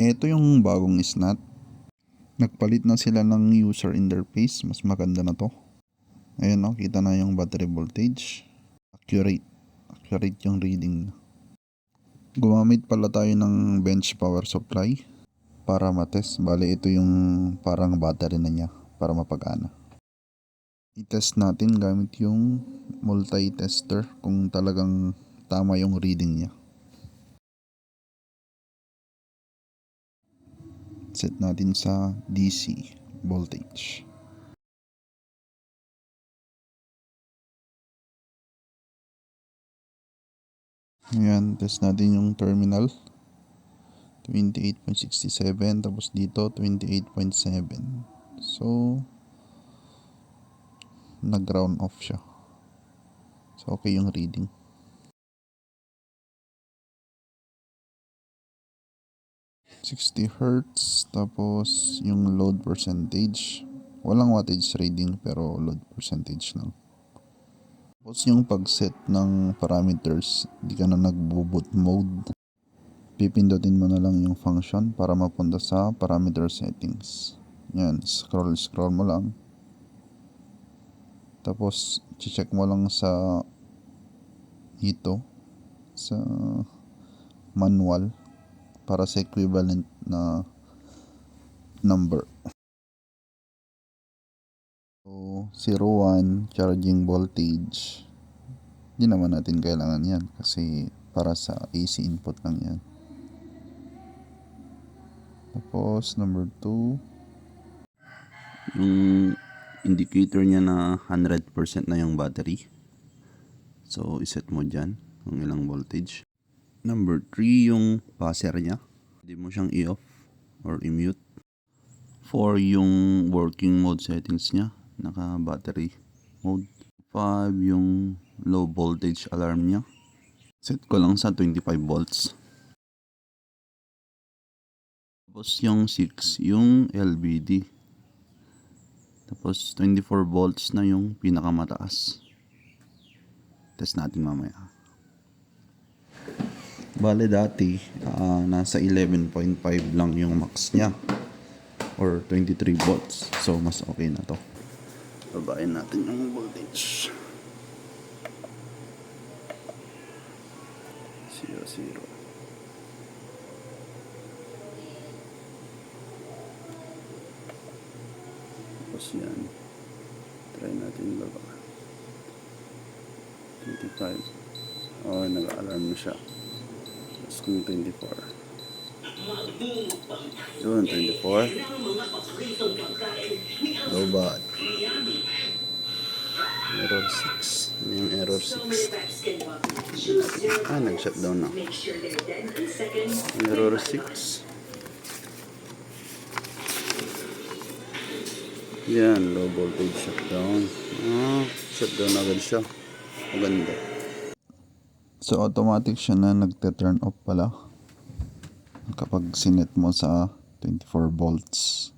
Ito yung bagong snap. Nagpalit na sila ng user interface. Mas maganda na to. Ayan o, kita na yung battery voltage. Accurate. Accurate yung reading. Gumamit pala tayo ng bench power supply para matest. Bale, ito yung parang battery na niya para mapagana. I-test natin gamit yung multi-tester kung talagang tama yung reading niya. Set natin sa DC voltage. Ayan, test natin yung terminal. 28.67 tapos dito 28.7. So nag-ground off siya. So okay yung reading. Sixty hertz tapos yung load percentage. Walang wattage reading pero load percentage lang. Tapos yung pag-set ng parameters, di ka na nagbo-boot mode. Pipindutin mo na lang yung function para mapunta sa parameter settings. Yan, scroll scroll mo lang. Tapos check mo lang sa ito sa manual para sa equivalent na number. So, 01 charging voltage. Hindi naman natin kailangan yan kasi para sa AC input lang yan. Tapos, number 2. yung indicator niya na 100% na yung battery. So, iset mo dyan kung ilang voltage. Number 3, yung buzzer niya. Pwede mo siyang i-off or i-mute. 4, yung working mode settings niya. Naka-battery mode. 5, yung low voltage alarm niya. Set ko lang sa 25 volts. Tapos yung 6, yung LVD. Tapos 24 volts na yung pinakamataas. Test natin mamaya. Bale dati, ah, nasa 11.5 lang yung max niya. Or 23 volts. So mas okay na to. Babayin natin yung voltage. 0, 0. Tapos yan. Try natin baba. 25. Oh, nag-alarm na siya. Tapos kung 24. Yun, 24. Low bad. Error 6. Ano yung error 6? Ah, nag-shutdown na. Error 6. Yan, low voltage shutdown. Ah, shutdown agad siya. Maganda. So, automatic siya na nagte-turn off pala. Kapag sinet mo sa 24 volts.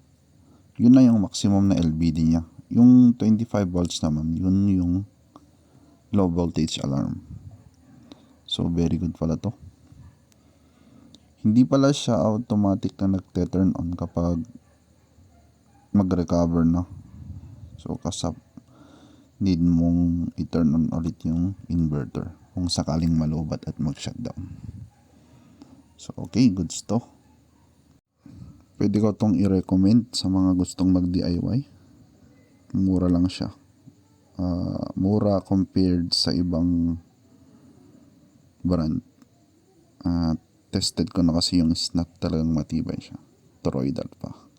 Yun na yung maximum na LVD niya. Yung 25 volts naman, yun yung low voltage alarm. So, very good pala to. Hindi pala siya automatic na nagte-turn on kapag mag-recover na. So, kasap need mong i-turn on ulit yung inverter kung sakaling malubat at mag-shutdown. So, okay, goods to. Pwede ko tong i-recommend sa mga gustong mag-DIY. Mura lang siya. Ah, mura compared sa ibang brand. Ah, tested ko na kasi yung snap talagang matibay siya. Toroidal pa.